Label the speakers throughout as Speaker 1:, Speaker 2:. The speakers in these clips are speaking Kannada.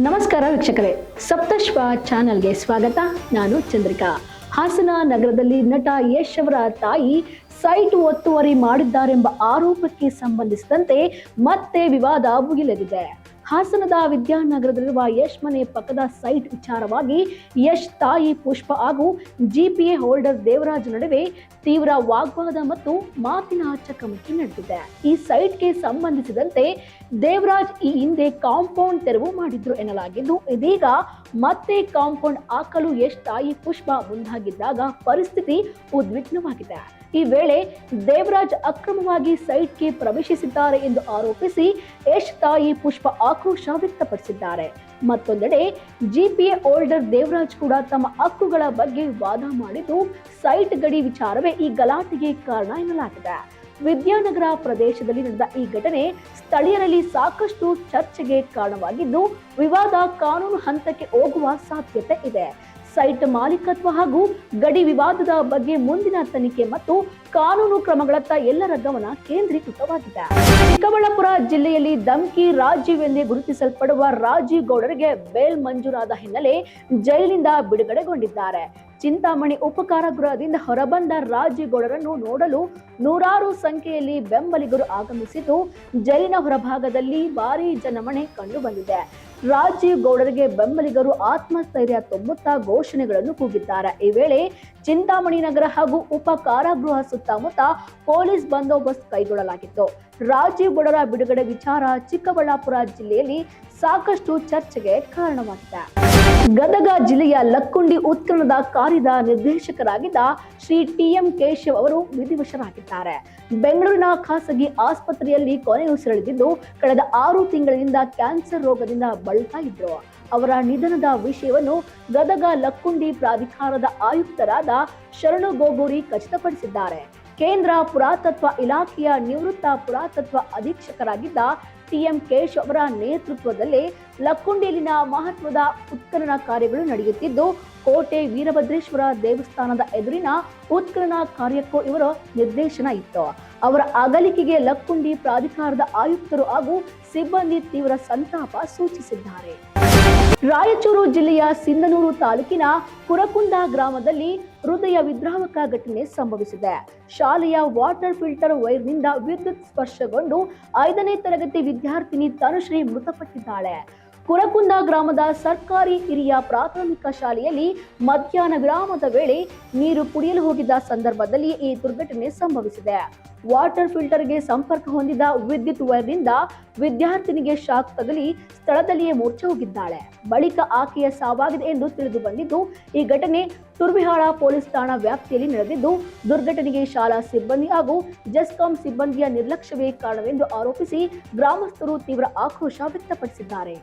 Speaker 1: ನಮಸ್ಕಾರ ವೀಕ್ಷಕರೇ. ಸಪ್ತಶ್ವ ಚಾನೆಲ್ಗೆ ಸ್ವಾಗತ. ನಾನು ಚಂದ್ರಿಕಾ. ಹಾಸನ ನಗರದಲ್ಲಿ ನಟ ಯಶ್ ಅವರ ತಾಯಿ ಸೈಟ್ ಒತ್ತುವರಿ ಮಾಡಿದ್ದಾರೆಂಬ ಆರೋಪಕ್ಕೆ ಸಂಬಂಧಿಸಿದಂತೆ ಮತ್ತೆ ವಿವಾದ ಭುಗಿಲೆದಿದೆ ಹಾಸನದ ವಿದ್ಯಾನಗರದಲ್ಲಿರುವ ಯಶ್ ಮನೆ ಪಕ್ಕದ ಸೈಟ್ ವಿಚಾರವಾಗಿ ಯಶ್ ತಾಯಿ ಪುಷ್ಪ ಹಾಗೂ ಜಿಪಿಎ ಹೋಲ್ಡರ್ ದೇವರಾಜ್ ನಡುವೆ ತೀವ್ರ ವಾಗ್ವಾದ ಮತ್ತು ಮಾತಿನ ಚಕಮಕಿ ನಡೆದಿದೆ. ಈ ಸೈಟ್ಗೆ ಸಂಬಂಧಿಸಿದಂತೆ ದೇವರಾಜ್ ಈ ಹಿಂದೆ ಕಾಂಪೌಂಡ್ ತೆರವು ಮಾಡಿದ್ರು ಎನ್ನಲಾಗಿದ್ದು, ಇದೀಗ ಮತ್ತೆ ಕಾಂಪೌಂಡ್ ಹಾಕಲು ಯಶ್ ತಾಯಿ ಪುಷ್ಪ ಮುಂದಾಗಿದ್ದಾಗ ಪರಿಸ್ಥಿತಿ ಉದ್ವಿಗ್ನವಾಗಿದೆ. ಈ ವೇಳೆ ದೇವರಾಜ್ ಅಕ್ರಮವಾಗಿ ಸೈಟ್ಗೆ ಪ್ರವೇಶಿಸಿದ್ದಾರೆ ಎಂದು ಆರೋಪಿಸಿ ಯಶ್ ತಾಯಿ ಪುಷ್ಪ ಆಕ್ರೋಶ ವ್ಯಕ್ತಪಡಿಸಿದ್ದಾರೆ. ಮತ್ತೊಂದೆಡೆ ಜಿಪಿಎ ಓಲ್ಡರ್ ದೇವರಾಜ್ ಕೂಡ ತಮ್ಮ ಹಕ್ಕುಗಳ ಬಗ್ಗೆ ವಾದ ಮಾಡಿದ್ದು ಸೈಟ್ ಗಡಿ ವಿಚಾರವೇ ಈ ಗಲಾಟೆಗೆ ಕಾರಣ ಎನ್ನಲಾಗಿದೆ. ವಿದ್ಯಾನಗರ ಪ್ರದೇಶದಲ್ಲಿ ನಡೆದ ಈ ಘಟನೆ ಸ್ಥಳೀಯರಲ್ಲಿ ಸಾಕಷ್ಟು ಚರ್ಚೆಗೆ ಕಾರಣವಾಗಿದ್ದು ವಿವಾದ ಕಾನೂನು ಹಂತಕ್ಕೆ ಹೋಗುವ ಸಾಧ್ಯತೆ ಇದೆ. ಸೈಟ್ ಮಾಲೀಕತ್ವ ಹಾಗೂ ಗಡಿ ವಿವಾದದ ಬಗ್ಗೆ ಮುಂದಿನ ತನಿಖೆ ಮತ್ತು ಕಾನೂನು ಕ್ರಮಗಳತ್ತ ಎಲ್ಲರ ಗಮನ ಕೇಂದ್ರೀಕೃತವಾಗಿದೆ. ಚಿಕ್ಕಬಳ್ಳಾಪುರ ಜಿಲ್ಲೆಯಲ್ಲಿ ಧಮ್ಕಿ ರಾಜೀವ್ ಗುರುತಿಸಲ್ಪಡುವ ರಾಜೀವ್ ಗೌಡರಿಗೆ ಬೇಲ್ ಮಂಜೂರಾದ ಹಿನ್ನೆಲೆ ಜೈಲಿನಿಂದ ಬಿಡುಗಡೆಗೊಂಡಿದ್ದಾರೆ. ಚಿಂತಾಮಣಿ ಉಪಕಾರ ಗೃಹದಿಂದ ಹೊರಬಂದ ರಾಜೀವ್ ಗೌಡರನ್ನು ನೋಡಲು ನೂರಾರು ಸಂಖ್ಯೆಯಲ್ಲಿ ಬೆಂಬಲಿಗರು ಆಗಮಿಸಿದ್ದು, ಜೈಲಿನ ಹೊರಭಾಗದಲ್ಲಿ ಭಾರಿ ಜನಮಣೆ ಕಂಡುಬಂದಿದೆ. ರಾಜೀವ್ ಗೌಡರಿಗೆ ಬೆಂಬಲಿಗರು ಆತ್ಮಸ್ಥೈರ್ಯ ತುಂಬುತ್ತಾ ಘೋಷಣೆಗಳನ್ನು ಕೂಗಿದ್ದಾರೆ. ಈ ವೇಳೆ ಚಿಂತಾಮಣಿ ನಗರ ಹಾಗೂ ಉಪ ಕಾರಾಗೃಹ ಸುತ್ತಮುತ್ತ ಪೊಲೀಸ್ ಬಂದೋಬಸ್ತ್ ಕೈಗೊಳ್ಳಲಾಗಿತ್ತು. ರಾಜೀವ್ ಬಡರ ಬಿಡುಗಡೆ ವಿಚಾರ ಚಿಕ್ಕಬಳ್ಳಾಪುರ ಜಿಲ್ಲೆಯಲ್ಲಿ ಸಾಕಷ್ಟು ಚರ್ಚೆಗೆ ಕಾರಣವಾಗಿದೆ. ಗದಗ ಜಿಲ್ಲೆಯ ಲಕ್ಕುಂಡಿ ಉತ್ಖನದ ಕಾರ್ಯದ ನಿರ್ದೇಶಕರಾಗಿದ್ದ ಶ್ರೀ ಟಿ ಎಂ ಕೇಶವ್ ಅವರು ವಿಧಿವಶರಾಗಿದ್ದಾರೆ. ಬೆಂಗಳೂರಿನ ಖಾಸಗಿ ಆಸ್ಪತ್ರೆಯಲ್ಲಿ ಕೊನೆಯುಸಿರೆಳೆದಿದ್ದು ಕಳೆದ ಆರು ತಿಂಗಳಿನಿಂದ ಕ್ಯಾನ್ಸರ್ ರೋಗದಿಂದ ಬಳಲ್ತಾ ಇದ್ರು ಅವರ ನಿಧನದ ವಿಷಯವನ್ನು ಗದಗ ಲಕ್ಕುಂಡಿ ಪ್ರಾಧಿಕಾರದ ಆಯುಕ್ತರಾದ ಶರಣು ಗೋಗೂರಿ ಖಚಿತಪಡಿಸಿದ್ದಾರೆ. ಕೇಂದ್ರ ಪುರಾತತ್ವ ಇಲಾಖೆಯ ನಿವೃತ್ತ ಪುರಾತತ್ವ ಅಧೀಕ್ಷಕರಾಗಿದ್ದ ಟಿಎಂ ಕೇಶ್ ಅವರ ನೇತೃತ್ವದಲ್ಲಿ ಲಕ್ಕುಂಡಿಯಲ್ಲಿನ ಮಹತ್ವದ ಉತ್ಖನನ ಕಾರ್ಯಗಳು ನಡೆಯುತ್ತಿದ್ದು ಕೋಟೆ ವೀರಭದ್ರೇಶ್ವರ ದೇವಸ್ಥಾನದ ಎದುರಿನ ಉತ್ಕರಣ ಕಾರ್ಯಕ್ಕೂ ಇವರ ನಿರ್ದೇಶನ ಇತ್ತು. ಅವರ ಅಗಲಿಕೆಗೆ ಲಕ್ಕುಂಡಿ ಪ್ರಾಧಿಕಾರದ ಆಯುಕ್ತರು ಹಾಗೂ ಸಿಬ್ಬಂದಿ ತೀವ್ರ ಸಂತಾಪ ಸೂಚಿಸಿದ್ದಾರೆ. ರಾಯಚೂರು ಜಿಲ್ಲೆಯ ಸಿಂಧನೂರು ತಾಲೂಕಿನ ಕುರಕುಂದ ಗ್ರಾಮದಲ್ಲಿ ಹೃದಯ ವಿದ್ರಾವಕ ಘಟನೆ ಸಂಭವಿಸಿದೆ. ಶಾಲೆಯ ವಾಟರ್ ಫಿಲ್ಟರ್ ವೈರ್ನಿಂದ ವಿದ್ಯುತ್ ಸ್ಪರ್ಶಗೊಂಡು ಐದನೇ ತರಗತಿ ವಿದ್ಯಾರ್ಥಿನಿ ತನುಶ್ರೀ ಮೃತಪಟ್ಟಿದ್ದಾಳೆ. ಕುರಕುಂದ ಗ್ರಾಮದ ಸರ್ಕಾರಿ ಹಿರಿಯ ಪ್ರಾಥಮಿಕ ಶಾಲೆಯಲ್ಲಿ ಮಧ್ಯಾಹ್ನ ವಿರಾಮದ ವೇಳೆ ನೀರು ಕುಡಿಯಲು ಹೋಗಿದ್ದ ಸಂದರ್ಭದಲ್ಲಿ ಈ ದುರ್ಘಟನೆ ಸಂಭವಿಸಿದೆ. ವಾಟರ್ ಫಿಲ್ಟರ್ಗೆ ಸಂಪರ್ಕ ಹೊಂದಿದ ವಿದ್ಯುತ್ ವೈರ್ನಿಂದ ವಿದ್ಯಾರ್ಥಿನಿಗೆ ಶಾಕ್ ತಗಲಿ ಸ್ಥಳದಲ್ಲಿಯೇ ಮೂರ್ಛೆ ಹೋಗಿದ್ದಾಳೆ. ಬಳಿಕ ಆಕೆಯ ಸಾವಾಗಿದೆ ಎಂದು ತಿಳಿದು ಬಂದಿದ್ದು, ಈ ಘಟನೆ ತುರ್ವಿಹಾಳ ಪೊಲೀಸ್ ಠಾಣಾ ವ್ಯಾಪ್ತಿಯಲ್ಲಿ ನಡೆದಿದ್ದು, ದುರ್ಘಟನೆಗೆ ಶಾಲಾ ಸಿಬ್ಬಂದಿ ಹಾಗೂ ಜೆಸ್ಕಾಂ ಸಿಬ್ಬಂದಿಯ ನಿರ್ಲಕ್ಷ್ಯವೇ ಕಾರಣವೆಂದು ಆರೋಪಿಸಿ ಗ್ರಾಮಸ್ಥರು ತೀವ್ರ ಆಕ್ರೋಶ ವ್ಯಕ್ತಪಡಿಸಿದ್ದಾರೆ.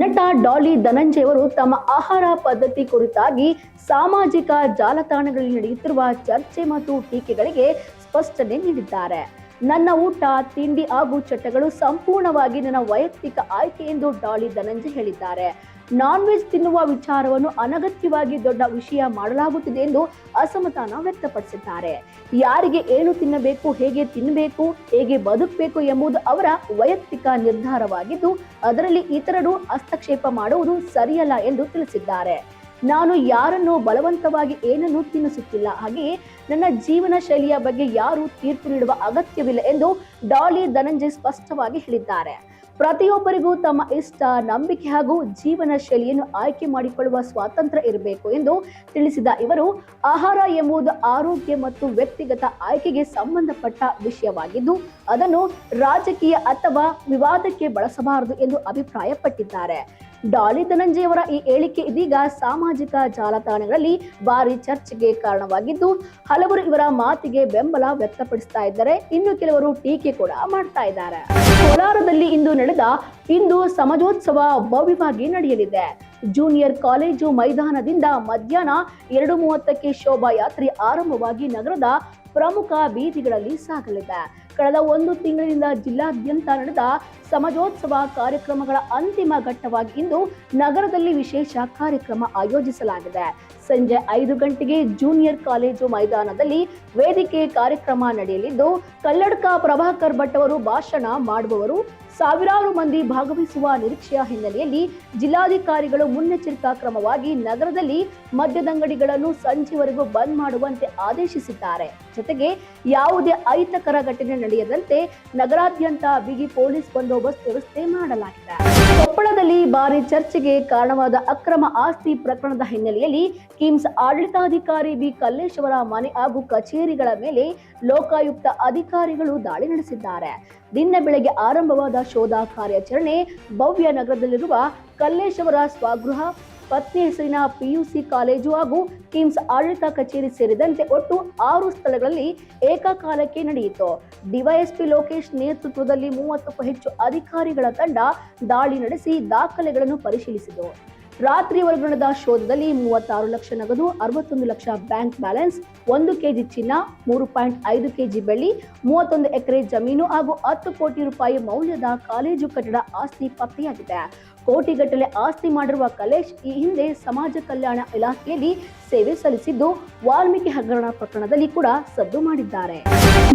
Speaker 1: ನಟ ಡಾಲಿ ಧನಂಜಯ್ ಅವರು ತಮ್ಮ ಆಹಾರ ಪದ್ಧತಿ ಕುರಿತಾಗಿ ಸಾಮಾಜಿಕ ಜಾಲತಾಣಗಳಲ್ಲಿ ನಡೆಯುತ್ತಿರುವ ಚರ್ಚೆ ಮತ್ತು ಟೀಕೆಗಳಿಗೆ ಸ್ಪಷ್ಟನೆ ನೀಡಿದ್ದಾರೆ. ನನ್ನ ಊಟ, ತಿಂಡಿ ಹಾಗೂ ಚಟಗಳು ಸಂಪೂರ್ಣವಾಗಿ ನನ್ನ ವೈಯಕ್ತಿಕ ಆಯ್ಕೆ ಎಂದು ಡಾಲಿ ಧನಂಜಯ್ ಹೇಳಿದ್ದಾರೆ. ನಾನ್ ವೆಜ್ ತಿನ್ನುವ ವಿಚಾರವನ್ನು ಅನಗತ್ಯವಾಗಿ ದೊಡ್ಡ ವಿಷಯ ಮಾಡಲಾಗುತ್ತಿದೆ ಎಂದು ಅಸಮಾಧಾನ ವ್ಯಕ್ತಪಡಿಸಿದ್ದಾರೆ. ಯಾರಿಗೆ ಏನು ತಿನ್ನಬೇಕು, ಹೇಗೆ ತಿನ್ನಬೇಕು ಹೇಗೆ ಬದುಕಬೇಕು ಎಂಬುದು ಅವರ ವೈಯಕ್ತಿಕ ನಿರ್ಧಾರವಾಗಿದ್ದು, ಅದರಲ್ಲಿ ಇತರರು ಹಸ್ತಕ್ಷೇಪ ಮಾಡುವುದು ಸರಿಯಲ್ಲ ಎಂದು ತಿಳಿಸಿದ್ದಾರೆ. ನಾನು ಯಾರನ್ನು ಬಲವಂತವಾಗಿ ಏನನ್ನೂ ತಿನ್ನಿಸುತ್ತಿಲ್ಲ. ಹಾಗೆಯೇ ನನ್ನ ಜೀವನ ಶೈಲಿಯ ಬಗ್ಗೆ ಯಾರು ತೀರ್ಪು ನೀಡುವ ಅಗತ್ಯವಿಲ್ಲ ಎಂದು ಡಾಲಿ ಧನಂಜಯ್ ಸ್ಪಷ್ಟವಾಗಿ ಹೇಳಿದ್ದಾರೆ. ಪ್ರತಿಯೊಬ್ಬರಿಗೂ ತಮ್ಮ ಇಷ್ಟ, ನಂಬಿಕೆ ಹಾಗೂ ಜೀವನ ಶೈಲಿಯನ್ನು ಆಯ್ಕೆ ಮಾಡಿಕೊಳ್ಳುವ ಸ್ವಾತಂತ್ರ್ಯ ಇರಬೇಕು ಎಂದು ತಿಳಿಸಿದ ಇವರು, ಆಹಾರ ಎಂಬುದು ಆರೋಗ್ಯ ಮತ್ತು ವ್ಯಕ್ತಿಗತ ಆಯ್ಕೆಗೆ ಸಂಬಂಧಪಟ್ಟ ವಿಷಯವಾಗಿದ್ದು, ಅದನ್ನು ರಾಜಕೀಯ ಅಥವಾ ವಿವಾದಕ್ಕೆ ಬಳಸಬಾರದು ಎಂದು ಅಭಿಪ್ರಾಯಪಟ್ಟಿದ್ದಾರೆ. ಡಾಲಿ ಧನಂಜಯವರ ಈ ಹೇಳಿಕೆ ಇದೀಗ ಸಾಮಾಜಿಕ ಜಾಲತಾಣಗಳಲ್ಲಿ ಭಾರಿ ಚರ್ಚೆಗೆ ಕಾರಣವಾಗಿದ್ದು, ಹಲವರು ಇವರ ಮಾತಿಗೆ ಬೆಂಬಲ ವ್ಯಕ್ತಪಡಿಸ್ತಾ ಇದ್ದಾರೆ. ಇನ್ನು ಕೆಲವರು ಟೀಕೆ ಕೂಡ ಮಾಡ್ತಾ ಇದ್ದಾರೆ. ಕೋಲಾರದಲ್ಲಿ ಇಂದು ನಡೆದ ಇಂದು ಸಮಾಜೋತ್ಸವ ಭವ್ಯವಾಗಿ ನಡೆಯಲಿದೆ. ಜೂನಿಯರ್ ಕಾಲೇಜು ಮೈದಾನದಿಂದ ಮಧ್ಯಾಹ್ನ ಎರಡು ಮೂವತ್ತಕ್ಕೆ ಶೋಭಾಯಾತ್ರೆ ಆರಂಭವಾಗಿ ನಗರದ ಪ್ರಮುಖ ಬೀದಿಗಳಲ್ಲಿ ಸಾಗಲಿದೆ. ಕಳೆದ ಒಂದು ತಿಂಗಳಿನಿಂದ ಜಿಲ್ಲಾದ್ಯಂತ ನಡೆದ ಸಮಾಜೋತ್ಸವ ಕಾರ್ಯಕ್ರಮಗಳ ಅಂತಿಮ ಘಟ್ಟವಾಗಿ ಇಂದು ನಗರದಲ್ಲಿ ವಿಶೇಷ ಕಾರ್ಯಕ್ರಮ ಆಯೋಜಿಸಲಾಗಿದೆ. ಸಂಜೆ ಐದು ಗಂಟೆಗೆ ಜೂನಿಯರ್ ಕಾಲೇಜು ಮೈದಾನದಲ್ಲಿ ವೇದಿಕೆ ಕಾರ್ಯಕ್ರಮ ನಡೆಯಲಿದ್ದು ಕಲ್ಲಡ್ಕ ಪ್ರಭಾಕರ್ ಭಟ್ ಅವರು ಭಾಷಣ ಮಾಡುವವರು ಸಾವಿರಾರು ಮಂದಿ ಭಾಗವಹಿಸುವ ನಿರೀಕ್ಷೆಯ ಹಿನ್ನೆಲೆಯಲ್ಲಿ ಜಿಲ್ಲಾಧಿಕಾರಿಗಳು ಮುನ್ನೆಚ್ಚರಿಕಾ ಕ್ರಮವಾಗಿ ನಗರದಲ್ಲಿ ಮದ್ಯದಂಗಡಿಗಳನ್ನು ಸಂಜೆವರೆಗೂ ಬಂದ್ ಮಾಡುವಂತೆ ಆದೇಶಿಸಿದ್ದಾರೆ. ಜೊತೆಗೆ ಯಾವುದೇ ಅಹಿತಕರ ಘಟನೆ ನಡೆಯದಂತೆ ನಗರಾದ್ಯಂತ ಬಿಗಿ ಪೊಲೀಸ್ ಬಂದೋಬಸ್ತ್ ವ್ಯವಸ್ಥೆ ಮಾಡಲಾಗಿದೆ. ಕೊಪ್ಪಳದಲ್ಲಿ ಭಾರಿ ಚರ್ಚೆಗೆ ಕಾರಣವಾದ ಅಕ್ರಮ ಆಸ್ತಿ ಪ್ರಕರಣದ ಹಿನ್ನೆಲೆಯಲ್ಲಿ ಕಿಮ್ಸ್ ಆಡಳಿತಾಧಿಕಾರಿ ಬಿ ಕಲ್ಲೇಶ್ವರ ಮನೆ ಹಾಗೂ ಕಚೇರಿಗಳ ಮೇಲೆ ಲೋಕಾಯುಕ್ತ ಅಧಿಕಾರಿಗಳು ದಾಳಿ ನಡೆಸಿದ್ದಾರೆ. ನಿನ್ನೆ ಬೆಳಗ್ಗೆ ಆರಂಭವಾದ ಶೋಧ ಕಾರ್ಯಾಚರಣೆ ಭವ್ಯ ನಗರದಲ್ಲಿರುವ ಕಲ್ಲೇಶ್ವರ ಸ್ವಗೃಹ, ಪತ್ನಿ ಹೆಸರಿನ ಪಿಯುಸಿ ಕಾಲೇಜು ಹಾಗೂ ಕಿಮ್ಸ್ ಆಡಳಿತ ಕಚೇರಿ ಸೇರಿದಂತೆ ಒಟ್ಟು ಆರು ಸ್ಥಳಗಳಲ್ಲಿ ಏಕಕಾಲಕ್ಕೆ ನಡೆಯಿತು. ಡಿವೈಎಸ್ಪಿ ಲೋಕೇಶ್ ನೇತೃತ್ವದಲ್ಲಿ ಮೂವತ್ತಕ್ಕೂ ಹೆಚ್ಚು ಅಧಿಕಾರಿಗಳ ತಂಡ ದಾಳಿ ನಡೆಸಿ ದಾಖಲೆಗಳನ್ನು ಪರಿಶೀಲಿಸಿತು. ರಾತ್ರಿವರೆಗೂ ನಡೆದ ಶೋಧದಲ್ಲಿ ಮೂವತ್ತಾರು ಲಕ್ಷ ನಗದು, ಅರವತ್ತೊಂದು ಲಕ್ಷ ಬ್ಯಾಂಕ್ ಬ್ಯಾಲೆನ್ಸ್, ಒಂದು ಕೆಜಿ ಚಿನ್ನ, ಮೂರು ಪಾಯಿಂಟ್ ಐದು ಕೆಜಿ ಬೆಳ್ಳಿ, ಮೂವತ್ತೊಂದು ಎಕರೆ ಜಮೀನು ಹಾಗೂ ಹತ್ತು ಕೋಟಿ ರೂಪಾಯಿ ಮೌಲ್ಯದ ಕಾಲೇಜು ಕಟ್ಟಡ ಆಸ್ತಿ ಪತ್ತೆಯಾಗಿದೆ. ಕೋಟಿಗಟ್ಟಲೆ ಆಸ್ತಿ ಮಾಡಿರುವ ಕಲೇಶ್ ಈ ಹಿಂದೆ ಸಮಾಜ ಕಲ್ಯಾಣ ಇಲಾಖೆಯಲ್ಲಿ ಸೇವೆ ಸಲ್ಲಿಸಿದ್ದು ವಾಲ್ಮೀಕಿ ಹಗರಣ ಪ್ರಕರಣದಲ್ಲಿ ಕೂಡ ಸದ್ದು ಮಾಡಿದ್ದಾರೆ.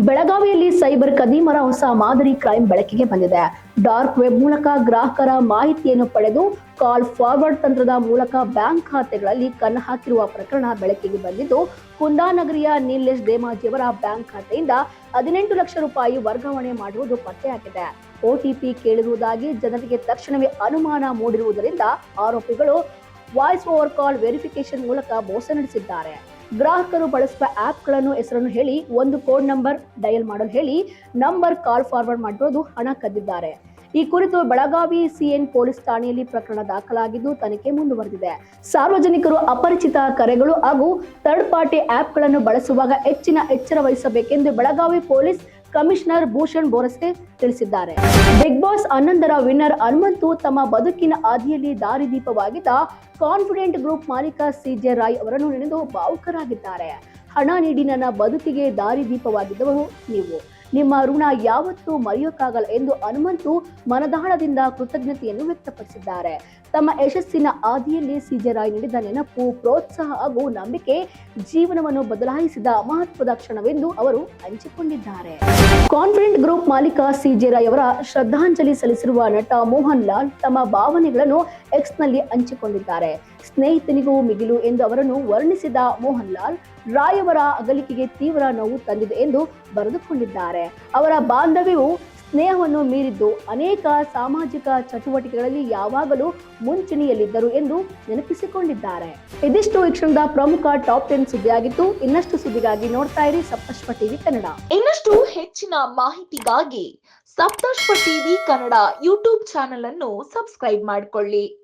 Speaker 1: ಬೆಳಗಾವಿಯಲ್ಲಿ ಸೈಬರ್ ಕದೀಮರ ಹೊಸ ಮಾದರಿ ಕ್ರೈಮ್ ಬೆಳಕಿಗೆ ಬಂದಿದೆ. ಡಾರ್ಕ್ ವೆಬ್ ಮೂಲಕ ಗ್ರಾಹಕರ ಮಾಹಿತಿಯನ್ನು ಪಡೆದು ಕಾಲ್ ಫಾರ್ವರ್ಡ್ ತಂತ್ರದ ಮೂಲಕ ಬ್ಯಾಂಕ್ ಖಾತೆಗಳಲ್ಲಿ ಕಣ್ಣು ಹಾಕಿರುವ ಪ್ರಕರಣ ಬೆಳಕಿಗೆ ಬಂದಿದ್ದು ಕುಂದಾನಗರಿಯ ನೀಲೇಶ್ ದೇಮಾಜಿಯವರ ಬ್ಯಾಂಕ್ ಖಾತೆಯಿಂದ ಹದಿನೆಂಟು ಲಕ್ಷ ರೂಪಾಯಿ ವರ್ಗಾವಣೆ ಮಾಡುವುದು ಪತ್ತೆಯಾಗಿದೆ. ಒಟಿಪಿ ಕೇಳಿರುವುದಾಗಿ ಜನರಿಗೆ ತಕ್ಷಣವೇ ಅನುಮಾನ ಮೂಡಿರುವುದರಿಂದ ಆರೋಪಿಗಳು ವಾಯ್ಸ್ ಓವರ್ ಕಾಲ್ ವೆರಿಫಿಕೇಶನ್ ಮೂಲಕ ಮೋಸ ನಡೆಸಿದ್ದಾರೆ. ಗ್ರಾಹಕರು ಬಳಸುವ ಆಪ್ಗಳನ್ನು ಹೆಸರನ್ನು ಹೇಳಿ, ಒಂದು ಕೋಡ್ ನಂಬರ್ ಡಯಲ್ ಮಾಡಲು ಹೇಳಿ ನಂಬರ್ ಕಾಲ್ ಫಾರ್ವರ್ಡ್ ಮಾಡಿರೋದು ಹಣ ಕದ್ದಿದ್ದಾರೆ. ಈ ಕುರಿತು ಬೆಳಗಾವಿ ಸಿಎನ್ ಪೊಲೀಸ್ ಠಾಣೆಯಲ್ಲಿ ಪ್ರಕರಣ ದಾಖಲಾಗಿದ್ದು ತನಿಖೆ ಮುಂದುವರೆದಿದೆ. ಸಾರ್ವಜನಿಕರು ಅಪರಿಚಿತ ಕರೆಗಳು ಹಾಗೂ ಥರ್ಡ್ ಪಾರ್ಟಿ ಆಪ್ಗಳನ್ನು ಬಳಸುವಾಗ ಹೆಚ್ಚಿನ ಎಚ್ಚರ ವಹಿಸಬೇಕೆಂದು ಬೆಳಗಾವಿ ಪೊಲೀಸ್ ಕಮಿಷನರ್ ಭೂಷಣ್ ಬೋರಸ್ಕೆ ತಿಳಿಸಿದ್ದಾರೆ. ಬಿಗ್ ಬಾಸ್ ಹನ್ನೊಂದರ ವಿನ್ನರ್ ಹನುಮಂತು ತಮ್ಮ ಬದುಕಿನ ಹಾದಿಯಲ್ಲಿ ದಾರಿದೀಪವಾಗಿದ್ದ ಕಾನ್ಫಿಡೆಂಟ್ ಗ್ರೂಪ್ ಮಾಲೀಕ ಸಿ ಜೆ ರಾಯ್ ಅವರನ್ನು ನೆನೆದು ಭಾವುಕರಾಗಿದ್ದಾರೆ. ಹಣ ನೀಡಿ ನನ್ನ ಬದುಕಿಗೆ ದಾರಿದೀಪವಾಗಿದ್ದವರು ನೀವು. ನಿಮ್ಮ ಋಣ ಯಾವತ್ತೂ ಮರೆಯೋಕ್ಕಾಗಲ್ಲ ಎಂದು ಹನುಮಂತು ಮನದಾಳದಿಂದ ಕೃತಜ್ಞತೆಯನ್ನು ವ್ಯಕ್ತಪಡಿಸಿದ್ದಾರೆ. ತಮ್ಮ ಯಶಸ್ಸಿನ ಆದಿಯಲ್ಲಿ ಸಿಜರಾಯ್ ನೀಡಿದ ನೆನಪು, ಪ್ರೋತ್ಸಾಹ ಹಾಗೂ ನಂಬಿಕೆ ಜೀವನವನ್ನು ಬದಲಾಯಿಸಿದ ಮಹತ್ವದ ಕ್ಷಣವೆಂದು ಅವರು ಹಂಚಿಕೊಂಡಿದ್ದಾರೆ. ಕಾನ್ಫಿಡೆಂಟ್ ಗ್ರೂಪ್ ಮಾಲೀಕ ಸಿಜೆರಾಯ್ ಅವರ ಶ್ರದ್ಧಾಂಜಲಿ ಸಲ್ಲಿಸಿರುವ ನಟ ಮೋಹನ್ ಲಾಲ್ ತಮ್ಮ ಭಾವನೆಗಳನ್ನು ಎಕ್ಸ್ನಲ್ಲಿ ಹಂಚಿಕೊಂಡಿದ್ದಾರೆ. ಸ್ನೇಹಿತನಿಗೂ ಮಿಗಿಲು ಎಂದು ಅವರನ್ನು ವರ್ಣಿಸಿದ ಮೋಹನ್ ಲಾಲ್, ರಾಯ್ ಅವರ ಅಗಲಿಕೆಗೆ ತೀವ್ರ ನೋವು ತಂದಿದೆ ಎಂದು ಬರೆದುಕೊಂಡಿದ್ದಾರೆ. ಅವರ ಬಾಂಧವ್ಯವು ಸ್ನೇಹವನ್ನು ಮೀರಿದ್ದು ಅನೇಕ ಸಾಮಾಜಿಕ ಚಟುವಟಿಕೆಗಳಲ್ಲಿ ಯಾವಾಗಲೂ ಮುಂಚೂಣಿಯಲ್ಲಿದ್ದರು ಎಂದು ನೆನಪಿಸಿಕೊಂಡಿದ್ದಾರೆ. ಇದಿಷ್ಟು ಈ ಕ್ಷಣದ ಪ್ರಮುಖ ಟಾಪ್ ಟೆನ್ ಸುದ್ದಿಯಾಗಿತ್ತು. ಇನ್ನಷ್ಟು ಸುದ್ದಿಗಾಗಿ ನೋಡ್ತಾ ಇರಿ ಸಪ್ತಶ್ವ ಟಿವಿ ಕನ್ನಡ.
Speaker 2: ಇನ್ನಷ್ಟು ಹೆಚ್ಚಿನ ಮಾಹಿತಿಗಾಗಿ Saptashwa TV Kannada YouTube channel ಅನ್ನು ಸಬ್ಸ್ಕ್ರೈಬ್ ಮಾಡಿಕೊಳ್ಳಿ.